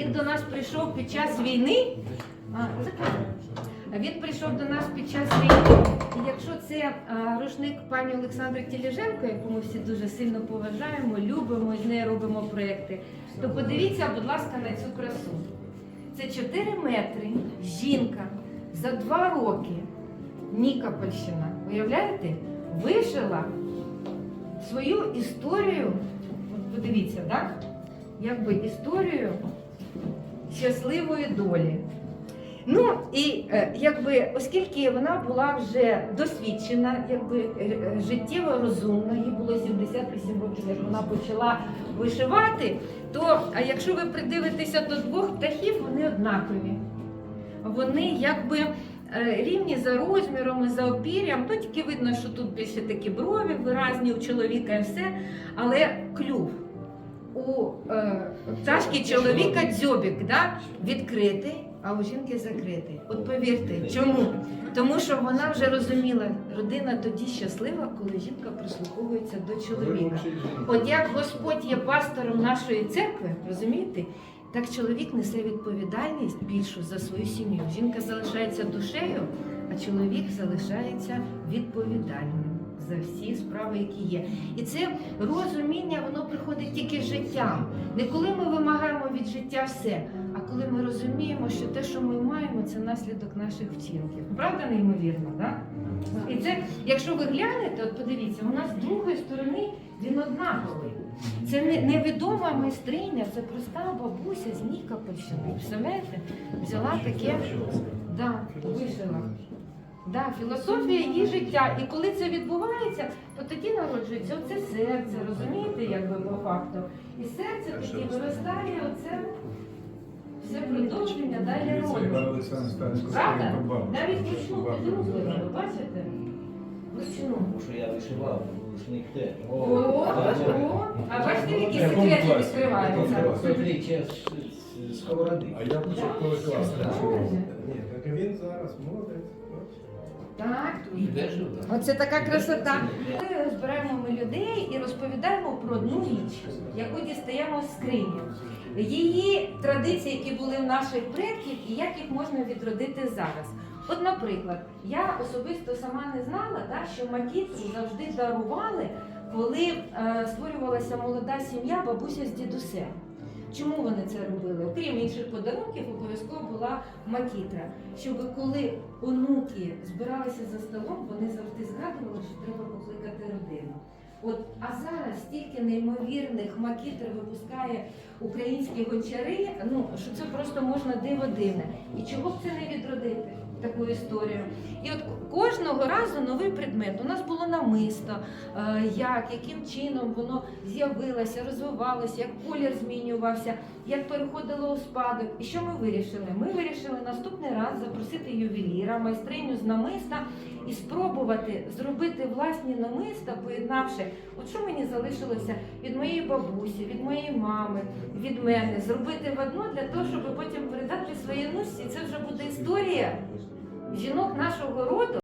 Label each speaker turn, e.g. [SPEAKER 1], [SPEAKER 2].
[SPEAKER 1] Він до нас прийшов під час війни. А. Він прийшов до нас під час війни. І якщо це а, рушник пані Олександри Тіліженко, яку ми всі дуже сильно поважаємо, любимо і з нею робимо проекти, то подивіться, будь ласка, на цю красу. Це 4 метри, жінка за 2 роки. Нікопольщина, уявляєте, вишила свою історію. Подивіться, так? Якби історію щасливої долі. Ну і е, якби, оскільки вона була вже досвідчена, якби е, е, життєво розумна, їй було 78 років, як вона почала вишивати, то якщо ви придивитеся до двох птахів, вони однакові. Вони якби рівні за розміром і за опір'ям. Ну тільки видно, що тут більше такі брові виразні у чоловіка і все, але клюв. У е, пташки чоловіка дзьобік да? відкритий, а у жінки закритий. От повірте, чому? Тому що вона вже розуміла, родина тоді щаслива, коли жінка прислуховується до чоловіка. От як Господь є пастором нашої церкви, розумієте? Так чоловік несе відповідальність більшу за свою сім'ю. Жінка залишається душею, а чоловік залишається відповідальним за всі справи, які є. І це розуміння воно приходить тільки з життям. Не коли ми вимагаємо від життя все, а коли ми розуміємо, що те, що ми маємо, це наслідок наших вчинків. Правда, неймовірно, так? І це, якщо ви глянете, от подивіться, у нас з другої сторони він однаковий. Це не, невідома майстриня, це проста бабуся з Нікопольщини. Представляєте? Взяла таке, да, вишила. Да, філософія її життя. І коли це відбувається, то тоді народжується оце серце, розумієте, якби по факту. І серце тоді виростає, оце все продовження далі роду. Правда? Навіть вручну підробили, ви бачите? Вручну.
[SPEAKER 2] Тому що я вишивав рушник те.
[SPEAKER 1] О, о, а бачите, які секрети відкриваються?
[SPEAKER 2] Сковороди.
[SPEAKER 3] А я початковий клас. Ні, так він зараз молодець.
[SPEAKER 1] Так. Оце така красота. Ми збираємо ми людей і розповідаємо про одну річ, яку дістаємо з скрині. Її традиції, які були в наших предків, і як їх можна відродити зараз. От, наприклад, я особисто сама не знала, да, що макітру завжди дарували, коли е, створювалася молода сім'я, бабуся з дідусем. Чому вони це робили? Окрім інших подарунків, обов'язково була макітра. Щоб коли онуки збиралися за столом, вони завжди згадували, що треба покликати родину. От, а зараз стільки неймовірних макітр випускає українські гончари, ну що це просто можна диво дивне. І чого б це не відродити? Таку історію. І от кожного разу новий предмет. У нас було намисто, е, як, яким чином воно з'явилося, розвивалося, як колір змінювався, як переходило у спадок. І що ми вирішили? Ми вирішили наступний раз запросити ювеліра, майстриню з намиста і спробувати зробити власні намиста, поєднавши, от що мені залишилося від моєї бабусі, від моєї мами, від мене, зробити в одно для того, щоб потім передати своїй нусі. Це вже буде історія жінок нашого роду.